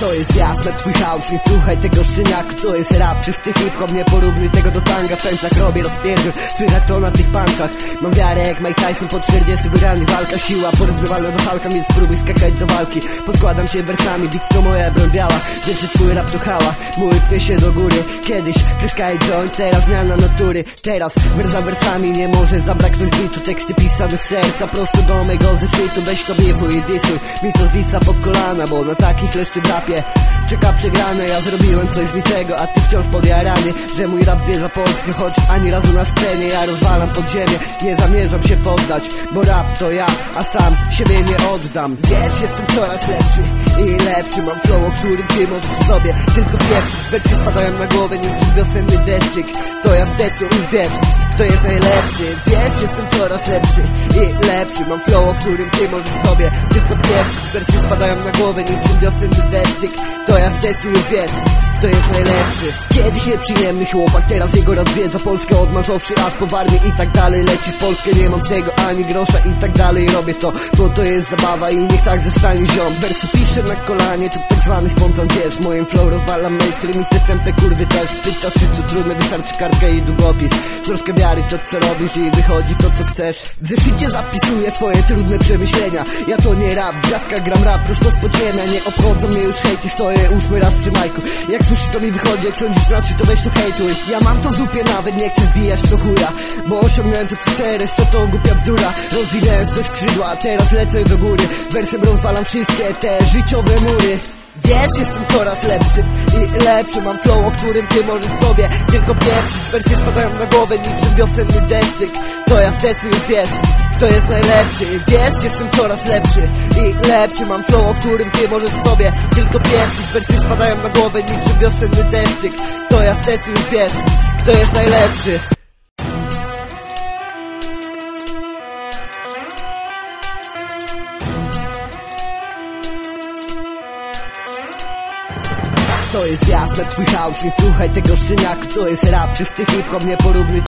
To jest jasne, twój house, nie słuchaj tego szyniaku To jest rap, czysty hip-hop, nie porównuj tego do tanga W robię rozpierdziel, słychać to na tych panczach Mam wiarę jak Mike Tyson po 40 wygranych Walka, siła, porównywalna do Halka Więc spróbuj skakać do walki. Poskładam cię wersami, beat to moja broń biała Wiesz, twój rap to hała, mój pnie się do góry. Kiedyś kreska i joint, teraz zmiana natury. Teraz wers za wersami nie może zabraknąć bitu. Teksty pisane z serca, prosto do mego zeszytu. Weź to biewu i disuj, mi to zwisa pod kolana Bo na takich leszczy w yeah. Czeka przegrane Ja zrobiłem coś z niczego, a ty wciąż podjarany Że mój rap zje za Polskę, choć ani razu na scenie Ja rozwalam pod ziemię, nie zamierzam się poddać Bo rap to ja, a sam siebie nie oddam. Wiesz, jestem coraz lepszy i lepszy Mam flow, o którym ty możesz sobie tylko pierwszy. Wersje spadają na głowę nim wiosenny deszczyk To ja zdecyduj, wiesz kto jest najlepszy. Wiesz, jestem coraz lepszy i lepszy Mam flow, o którym ty możesz sobie tylko pierwszy. Wersje spadają na głowę niczym wiosenny deszczyk To ja zdecyduj, wiesz kto jest najlepszy? Kiedyś nieprzyjemny chłopak, teraz jego rad wiedza. Polskę od Mazowszy aż po Warmię i tak dalej. Leci w Polskę, nie mam z tego ani grosza i tak dalej. Robię to, bo to jest zabawa i niech tak zostanie ziom. Wersy piszę na kolanie, to tak zwany spontan wiesz Moim flow rozwalam mainstream i te tempy kurwy też Pytasz czy to trudne, wystarczy kartka i długopis. Troszkę wiary w to co robisz i wychodzi to co chcesz. W zeszycie zapisuję swoje trudne przemyślenia. Ja to nie rap, gwiazdka gram rap prosto z podziemia. Nie obchodzą mnie już hejty, stoję ósmy raz przy majku. Jak słyszysz to mi wychodzi, jak sądzisz znaczy to weź to hejtuj. Ja mam to w dupie nawet, nie chcę zbijać to chuja Bo osiągnąłem to co chcę, to to głupia bzdura. Rozwinąłem ze skrzydła, teraz lecę do góry. Wersem rozwalam wszystkie te życiowe mury. Wiesz, jestem coraz lepszy i lepszy Mam flow, o którym ty możesz sobie tylko pierwszy Wersje spadają na głowę niczym wiosenny deszczyk To ja wtedy już wiesz, kto jest najlepszy? Wiesz, jestem coraz lepszy i lepszy Mam flow, o którym ty możesz sobie tylko pierwszy Wersje spadają na głowę niczym wiosenny deszczyk. To ja wtedy już wiesz, kto jest najlepszy. To jest jasne, twój house, nie słuchaj tego szyniaku. To jest rap, czysty hip-hop, nie porównuj